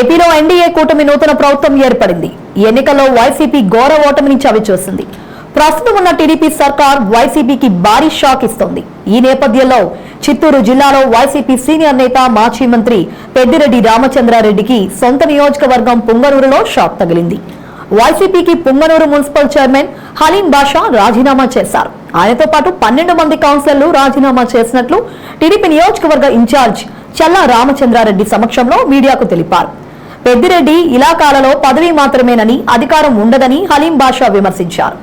ఏపీలో ఎన్డీఏ కూటమి నూతన ప్రభుత్వం ఏర్పడింది. ఎన్నికల్లో వైసీపీ ఘోర ఓటమిని చవిచూసింది. ప్రస్తుతం ఉన్న టీడీపీ సర్కార్ వైసీపీకి భారీ షాక్ ఇస్తోంది. ఈ నేపథ్యంలో చిత్తూరు జిల్లాలో వైసీపీ సీనియర్ నేత మాజీ మంత్రి పెద్దిరెడ్డి రామచంద్రారెడ్డికి సొంత నియోజకవర్గం పుంగనూరులో షాక్ తగిలింది. వైసీపీకి పుంగనూరు మున్సిపల్ చైర్మన్ హలీం బాషా రాజీనామా చేశారు. ఆయనతో పాటు పన్నెండు మంది కౌన్సిలర్లు రాజీనామా చేసినట్లు టీడీపీ నియోజకవర్గ ఇన్ఛార్జ్ చల్లా రామచంద్రారెడ్డి సమక్షంలో మీడియాకు తెలిపారు. పెద్దిరెడ్డి ఇలాకాలలో పదవి మాత్రమేనని అధికారం ఉండదని హలీం బాషా విమర్శించారు.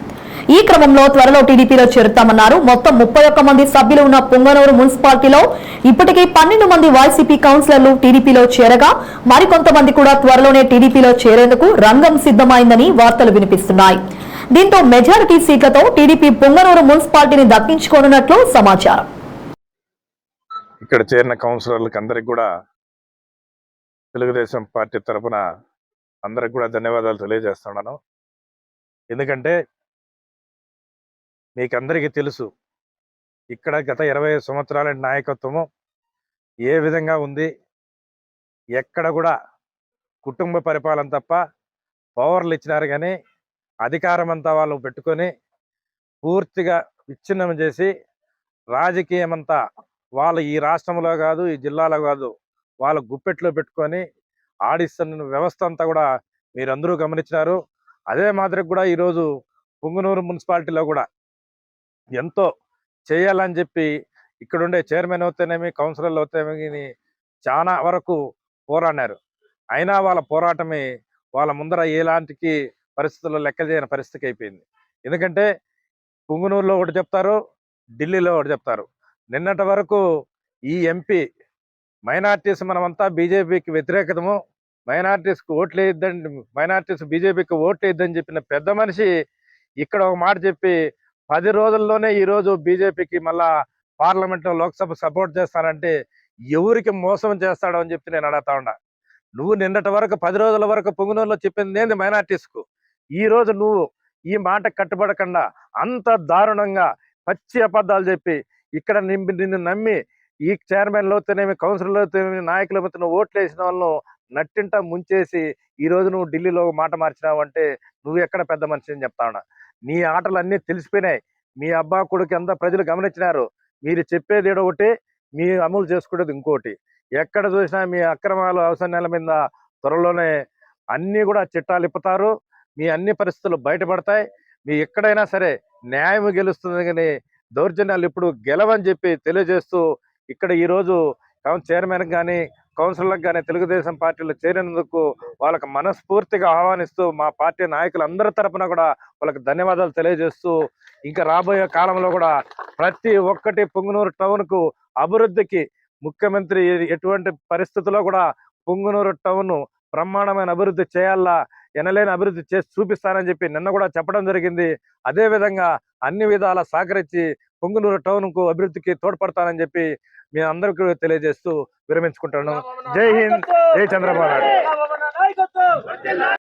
ఈ క్రమంలో త్వరలో టీడీపీలో చేరుతామన్నారు. మొత్తం ముప్పై ఒక్క మంది సభ్యులు ఉన్న పుంగనూరు మున్సిపాలిటీలో ఇప్పటికే పన్నెండు మంది వైసీపీ కౌన్సిలర్లు టీడీపీలో చేరగా మరికొంతమంది కూడా త్వరలోనే టీడీపీలో చేరేందుకు రంగం సిద్ధమైందని వార్తలు వినిపిస్తున్నాయి. దీంతో మెజారిటీ సీట్లతో టీడీపీ పుంగనూరు మున్సిపాలిటీని దక్కించుకోనున్నట్లు సమాచారం. ఇక్కడ చేరిన కౌన్సిలర్లకు అందరికి కూడా తెలుగుదేశం పార్టీ తరఫున అందరికి కూడా ధన్యవాదాలు తెలియజేస్తున్నాను. ఎందుకంటే మీకు అందరికీ తెలుసు ఇక్కడ గత ఇరవై సంవత్సరాల నాయకత్వము ఏ విధంగా ఉంది ఎక్కడ కూడా కుటుంబ పరిపాలన తప్ప పవర్లు ఇచ్చినారు కానీ అధికారం అంతా వాళ్ళు పెట్టుకొని పూర్తిగా విచ్ఛిన్నం చేసి రాజకీయం అంతా వాళ్ళ ఈ రాష్ట్రంలో కాదు ఈ జిల్లాలో కాదు వాళ్ళ గుప్పెట్లో పెట్టుకొని ఆడిస్తున్న వ్యవస్థ అంతా కూడా మీరందరూ గమనించినారు. అదే మాదిరి కూడా ఈరోజు పుంగునూరు మున్సిపాలిటీలో కూడా ఎంతో చేయాలని చెప్పి ఇక్కడుండే చైర్మన్ అవుతేనేమి కౌన్సిలర్లు అవుతేనేమి చాలా వరకు పోరాడారు అయినా వాళ్ళ పోరాటమే వాళ్ళ ముందర ఎలాంటికి పరిస్థితుల్లో లెక్క చేయని పరిస్థితికి అయిపోయింది. ఎందుకంటే పుంగునూరులో ఒకటి చెప్తారు ఢిల్లీలో ఒకటి చెప్తారు. నిన్నటి వరకు ఈ ఎంపీ మైనార్టీస్ మనమంతా బీజేపీకి వ్యతిరేకతము. మైనార్టీస్కి ఓట్లు వేయద్దని మైనార్టీస్ బీజేపీకి ఓట్లు వేయద్దని చెప్పిన పెద్ద మనిషి ఇక్కడ ఒక మాట చెప్పి పది రోజుల్లోనే ఈ రోజు బీజేపీకి మళ్ళా పార్లమెంట్లో లోక్సభ సపోర్ట్ చేస్తానంటే ఎవరికి మోసం చేస్తాడో అని చెప్పి నేను అడుగుతా ఉన్నా. నువ్వు నిన్నటి వరకు పది రోజుల వరకు పొంగునూరులో చెప్పింది ఏంది మైనార్టీస్కు? ఈరోజు ఈ రోజు నువ్వు ఈ మాట కట్టుబడకుండా అంత దారుణంగా పచ్చి అబద్ధాలు చెప్పి ఇక్కడ నింపి నిన్ను నమ్మి ఈ చైర్మన్ లోతేనేమి కౌన్సిలర్ లోతేనేమి నాయకుల మధ్య ఓట్లు వేసిన వాళ్ళను నట్టింట ముంచేసి ఈ రోజు నువ్వు ఢిల్లీలో మాట మార్చినావు అంటే నువ్వు ఎక్కడ పెద్ద మనిషి అని చెప్తా ఉన్నా. నీ ఆటలు అన్నీ తెలిసిపోయినాయి. మీ అబ్బా కొడుకు అంతా ప్రజలు గమనించినారు? మీరు చెప్పేది ఒకటి మీ అమలు చేసుకునేది ఇంకోటి. ఎక్కడ చూసినా మీ అక్రమాలు అవసరాల మీద త్వరలోనే అన్నీ కూడా చిట్టాలు ఇప్పుతారు. మీ అన్ని పరిస్థితులు బయటపడతాయి. మీ ఎక్కడైనా సరే న్యాయం గెలుస్తుంది కానీ దౌర్జన్యాలు ఇప్పుడు గెలవని చెప్పి తెలియజేస్తూ ఇక్కడ ఈ రోజు చైర్మన్ కానీ కౌన్సిలర్లకు కానీ తెలుగుదేశం పార్టీలో చేరినందుకు వాళ్ళకి మనస్ఫూర్తిగా ఆహ్వానిస్తూ మా పార్టీ నాయకులందరి తరపున కూడా వాళ్ళకి ధన్యవాదాలు తెలియజేస్తూ ఇంకా రాబోయే కాలంలో కూడా ప్రతి ఒక్కటి పొంగునూరు టౌన్కు అభివృద్ధికి ముఖ్యమంత్రి ఎటువంటి పరిస్థితుల్లో కూడా పొంగునూరు టౌన్ బ్రహ్మాండమైన అభివృద్ధి చేయాలా ఎనలేని అభివృద్ధి చేసి చూపిస్తానని చెప్పి నిన్న కూడా చెప్పడం జరిగింది. అదేవిధంగా అన్ని విధాల సహకరించి పొంగునూరు టౌన్కు అభివృద్ధికి తోడ్పడతానని చెప్పి మీ అందరికీ తెలియజేస్తూ విరమించుకుంటాను. జై హింద్. జై చంద్రబాబు నాయుడు.